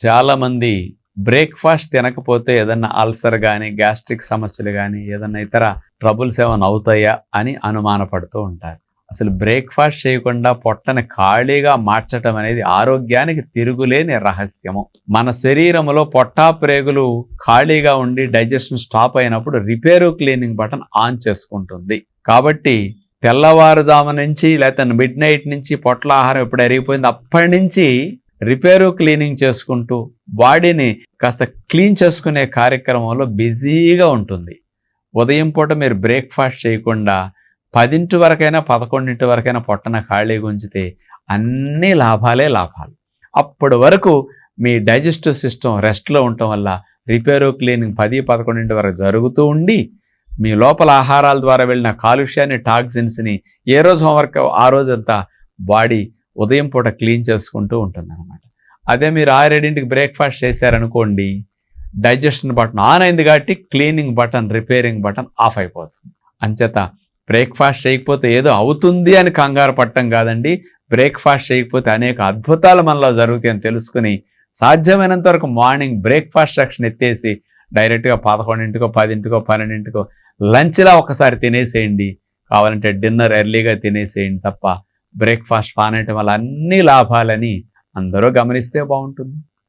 చాలామంది బ్రేక్ఫాస్ట్ తినకపోతే ఏదన్నా అల్సర్ కానీ గ్యాస్ట్రిక్ సమస్యలు కానీ ఏదన్నా ఇతర ట్రబుల్స్ ఏమైనా అవుతాయా అని అనుమానపడుతూ ఉంటారు. అసలు బ్రేక్ఫాస్ట్ చేయకుండా పొట్టని ఖాళీగా మార్చటం అనేది ఆరోగ్యానికి తిరుగులేని రహస్యము. మన శరీరంలో పొట్టాప్రేగులు ఖాళీగా ఉండి డైజెషన్ స్టాప్ అయినప్పుడు రిపేరు క్లీనింగ్ బటన్ ఆన్ చేసుకుంటుంది. కాబట్టి తెల్లవారుజాము నుంచి లేకపోతే మిడ్ నైట్ నుంచి పొట్ల ఆహారం ఎప్పుడు అరిగిపోయింది అప్పటి నుంచి రిపేరు క్లీనింగ్ చేసుకుంటూ బాడీని కాస్త క్లీన్ చేసుకునే కార్యక్రమంలో బిజీగా ఉంటుంది. ఉదయం పూట మీరు బ్రేక్ఫాస్ట్ చేయకుండా పదింటి వరకైనా పదకొండింటి వరకైనా పొట్టన ఖాళీగా ఉంచితే అన్ని లాభాలే లాభాలు. అప్పటి వరకు మీ డైజెస్టివ్ సిస్టమ్ రెస్ట్లో ఉండటం వల్ల రిపేరు క్లీనింగ్ పది పదకొండింటి వరకు జరుగుతూ ఉండి మీ లోపల ఆహారాల ద్వారా వెళ్ళిన కాలుష్యాన్ని టాక్సిన్స్ని ఏ రోజు హోంవర్క్ ఆ రోజంతా బాడీ ఉదయం పూట క్లీన్ చేసుకుంటూ ఉంటుంది అనమాట అదే మీరు ఆరేడింటికి బ్రేక్ఫాస్ట్ చేశారనుకోండి డైజెషన్ బటన్ ఆన్ అయింది కాబట్టి cleaning button repairing button off అయిపోతుంది. అంచేత బ్రేక్ఫాస్ట్ చేయకపోతే ఏదో అవుతుంది అని కంగారు పట్టడం కాదండి. బ్రేక్ఫాస్ట్ చేయకపోతే అనేక అద్భుతాలు మనలో జరుగుతాయని తెలుసుకుని సాధ్యమైనంత వరకు మార్నింగ్ బ్రేక్ఫాస్ట్ సెక్షన్ ఎత్తేసి డైరెక్ట్గా పదకొండింటికో పదింటికో పన్నెండింటికో లంచ్లా ఒకసారి తినేసేయండి. కావాలంటే డిన్నర్ ఎర్లీగా తినేసేయండి తప్ప బ్రేక్ఫాస్ట్ మానేయటం వల్ల అన్ని లాభాలని అందరూ గమనిస్తే బాగుంటుంది.